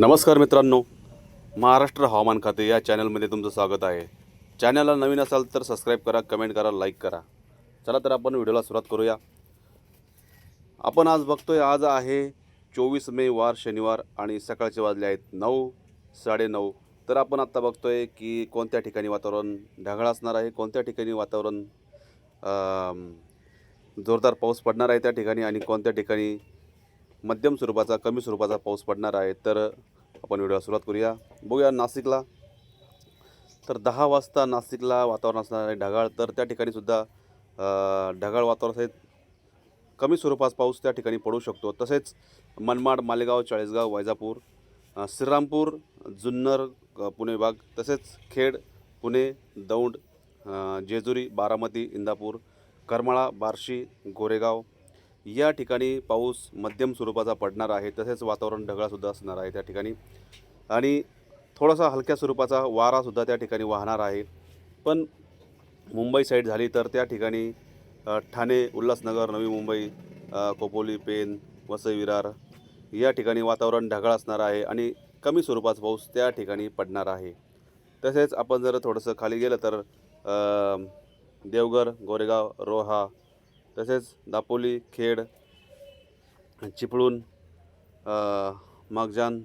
नमस्कार मित्रांनो महाराष्ट्र हवामान खाते या चॅनलमध्ये तुमचं स्वागत आहे. चॅनलला नवीन असाल तर सबस्क्राईब करा कमेंट करा लाईक करा. चला तर आपण व्हिडिओला सुरुवात करूया. आपण आज बघतोय आज आहे चोवीस मे वार शनिवार आणि सकाळचे वाजले आहेत नऊ साडेनऊ. तर आपण आत्ता बघतोय की कोणत्या ठिकाणी वातावरण ढगाळ असणार आहे कोणत्या ठिकाणी वातावरण जोरदार पाऊस पडणार आहे त्या ठिकाणी आणि कोणत्या ठिकाणी मध्यम स्वरूपाचा कमी स्वरूपाचा पाऊस पडणार आहे तर आपण व्हिडिओ सुरुवात करूया. बघूया नाशिकला. तर दहा वाजता नाशिकला वातावरण असणार आहे ढगाळ तर त्या ठिकाणी सुद्धा ढगाळ वातावरण आहेत कमी स्वरूपात पाऊस त्या ठिकाणी पडू शकतो. तसेच मनमाड मालेगाव चाळीसगाव वैजापूर श्रीरामपूर जुन्नर पुणे विभाग तसेच खेड पुणे दौंड जेजुरी बारामती इंदापूर करमाळा बार्शी गोरेगाव या ठिकाणी पाऊस मध्यम स्वरूपाचा पडणार आहे तसेच वातावरण ढगाळसुद्धा असणार आहे त्या ठिकाणी. आणि थोडासा हलक्या स्वरूपाचा वारासुद्धा त्या ठिकाणी वाहणार आहे. पण मुंबई साईड झाली तर त्या ठिकाणी ठाणे उल्हासनगर नवी मुंबई कोपोली पेन वसई विरार या ठिकाणी वातावरण ढगाळ असणार आहे आणि कमी स्वरूपाचा पाऊस त्या ठिकाणी पडणार आहे. तसेच आपण जर थोडंसं खाली गेलं तर देवघर गोरेगाव रोहा तसेच दापोली खेड चिपळूण मागजान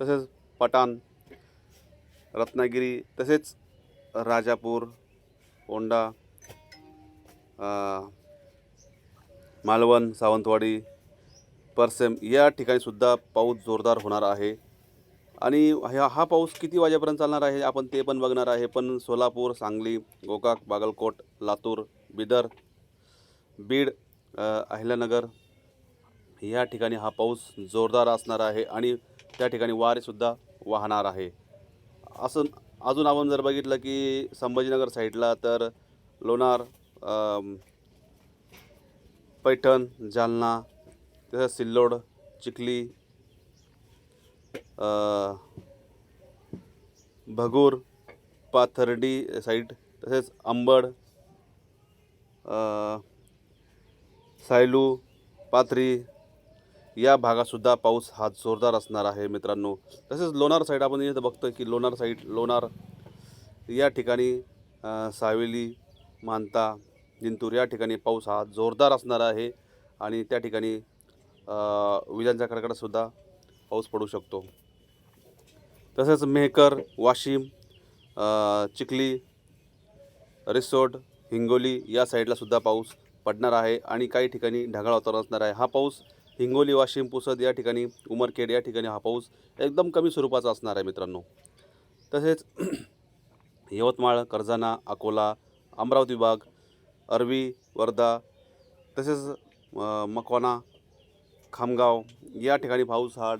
तसेच पटाण रत्नागिरी तसेच राजापूर ओंडा मालवण सावंतवाडी परसेम या ठिकाणी सुद्धा पाऊस जोरदार होणार आहे. आणि ह्या हा पाऊस किती वाजेपर्यंत चालणार आहे? आपण ते पण बघणार आहे. पण सोलापूर सांगली गोकाक बागलकोट लातूर बिदर बीड अहिल्यानगर ह्या ठिकाणी हा पाऊस जोरदार असणार आहे आणि त्या ठिकाणी वारेसुद्धा वाहणार आहे. असं अजून आपण जर बघितलं की संभाजीनगर साईडला तर लोणार पैठण जालना तसंच सिल्लोड चिखली भगूर पाथर्डी साईड तसेच अंबड सायलू पाथरी या भागातसुद्धा पाऊस हा जोरदार असणार आहे मित्रांनो. तसेच लोणार साईड आपण इथं बघतो की लोणार साईड लोणार या ठिकाणी सावेली मानता जिंतूर या ठिकाणी पाऊस हा जोरदार असणार आहे आणि त्या ठिकाणी विजांच्या कडकडातसुद्धा पाऊस पडू शकतो. तसेच मेहकर वाशिम चिखली रिसोड हिंगोली या साईडला सुद्धा पाऊस पडणार आहे आणि काही ठिकाणी ढगाळ वातावरण असणार आहे. हा पाऊस हिंगोली वाशिम पुसद या ठिकाणी उमरखेड या ठिकाणी हा पाऊस एकदम कमी स्वरूपाचा असणार आहे मित्रांनो. तसेच यवतमाळ कर्जाना अकोला अमरावती विभाग अरवी वर्धा तसेच मकवाना खामगाव या ठिकाणी पाऊस हा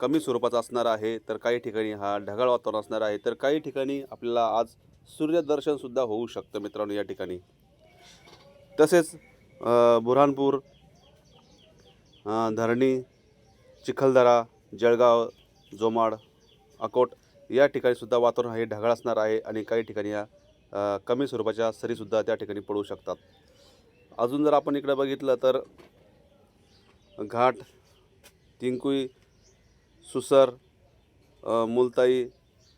कमी स्वरूपाचा असणार आहे. तर काही ठिकाणी हा ढगाळ वातावरण असणार आहे. तर काही ठिकाणी आपल्याला आज सूर्यदर्शनसुद्धा होऊ शकतं मित्रांनो या ठिकाणी. तसेच बुऱ्हाणपूर धरणी चिखलदरा जळगाव जोमाड अकोट या ठिकाणीसुद्धा वातावरण हे ढगाळ असणार आहे आणि काही ठिकाणी या कमी स्वरूपाच्या सरीसुद्धा त्या ठिकाणी पडू शकतात. अजून जर आपण इकडे बघितलं तर घाट तिंकुई सुसर मुलताई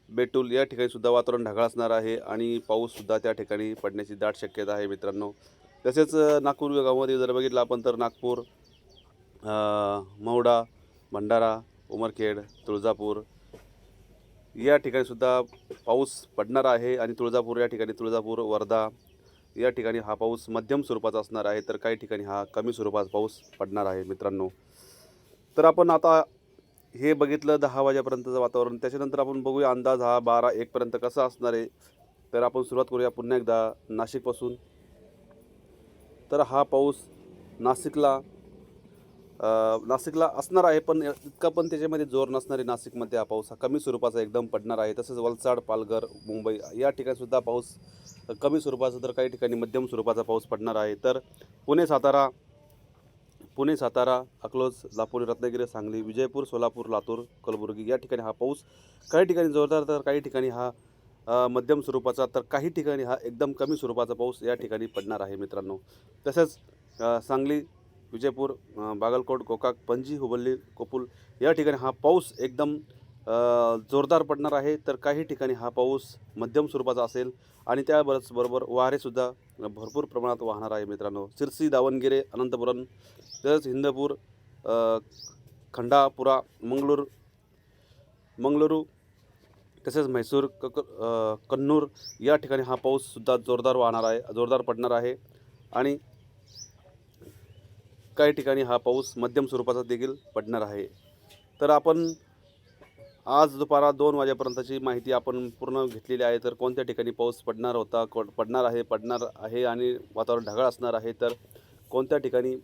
बेटूल या ठिकाणी सुद्धा वातावरण ढगाळ असणार आहे आणि पाऊससुद्धा त्या ठिकाणी पडण्याची दाट शक्यता आहे मित्रांनो. तसेच नागपूर विभागामध्ये जर बघितलं आपण तर नागपूर मौडा भंडारा उमरखेड तुळजापूर या ठिकाणी सुद्धा पाऊस पडणार आहे आणि तुळजापूर या ठिकाणी तुळजापूर वर्धा या ठिकाणी हा पाऊस मध्यम स्वरूपाचा असणार आहे. तर काही ठिकाणी हा कमी स्वरूपाचा पाऊस पडणार आहे मित्रांनो. तर आपण आता हे बघितलं दहा वाजेपर्यंतचं वातावरण. त्याच्यानंतर आपण बघूया अंदाज हा बारा एकपर्यंत कसा असणार आहे. तर आपण सुरुवात करूया पुन्हा एकदा नाशिकपासून. तर हा पाऊस नाशिकला नाशिकला असणार आहे पण इतका पण त्याच्यामध्ये जोर नसणार आहे नाशिकमध्ये हा पाऊस. हा कमी स्वरूपाचा एकदम पडणार आहे. तसंच वलसाड पालघर मुंबई या ठिकाणीसुद्धा पाऊस कमी स्वरूपाचा तर काही ठिकाणी मध्यम स्वरूपाचा पाऊस पडणार आहे. तर पुणे सातारा पुणे सातारा अकलोज दापोली रत्नागिरी सांगली विजयपूर सोलापूर लातूर कलबुर्गी या ठिकाणी हा पाऊस काही ठिकाणी जोरदार तर काही ठिकाणी हा मध्यम स्वरूपाचा तर काही ठिकाणी हा एकदम कमी स्वरूपाचा पाऊस या ठिकाणी पडणार आहे मित्रांनो. तसेच सांगली विजयपूर बागलकोट गोकाक पणजी हुबल्ली कोपुल या ठिकाणी हा पाऊस एकदम जोरदार पडणार आहे. तर काही ठिकाणी हा पाऊस मध्यम स्वरूपाचा असेल आणि त्याबरोबर बरोबर वारेसुद्धा भरपूर प्रमाणात वाहणार आहे मित्रांनो. सिरसी दावणगिरे अनंतपुरम तसेच हिंदपूर खंडापुरा मंगळूर मंगळुरू तसेच म्हैसूर क कन्नूर या ठिकाणी हा पाऊससुद्धा जोरदार वाहणार आहे जोरदार पडणार आहे. आणि काही ठिकाणी हा पाऊस मध्यम स्वरूपाचा देखील पडणार आहे. तर आपण आज दुपारा दोन वाजेपर्यंतची माहिती आपण पूर्ण घेतलेली आहे. तर कोणत्या ठिकाणी पाऊस पडणार होता को पडणार आहे पडणार आहे आणि वातावरण ढगाळ असणार आहे तर कोणत्या ठिकाणी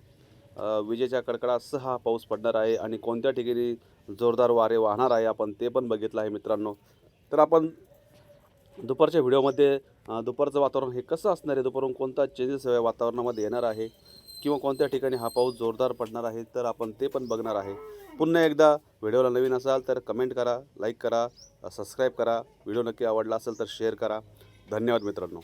विजेच्या कडकडासह हा पाऊस पडणार आहे आणि कोणत्या ठिकाणी जोरदार वारे वाहणार आहे आपण ते पण बघितलं आहे मित्रांनो. तर आपण दुपारच्या व्हिडिओमध्ये दुपारचं वातावरण हे कसं असणार आहे? दुपारून कोणता चेंजेस वातावरणामध्ये येणार आहे? किंवा कोणत्या ठिकाणी हा पाऊस जोरदार पडणार आहे तर आपण ते पण बघणार आहे. पुन्हा एकदा व्हिडिओला नवीन असाल तर कमेंट करा लाईक करा सबस्क्राईब करा. व्हिडिओ नक्की आवडला असेल तर शेअर करा. धन्यवाद मित्रांनो.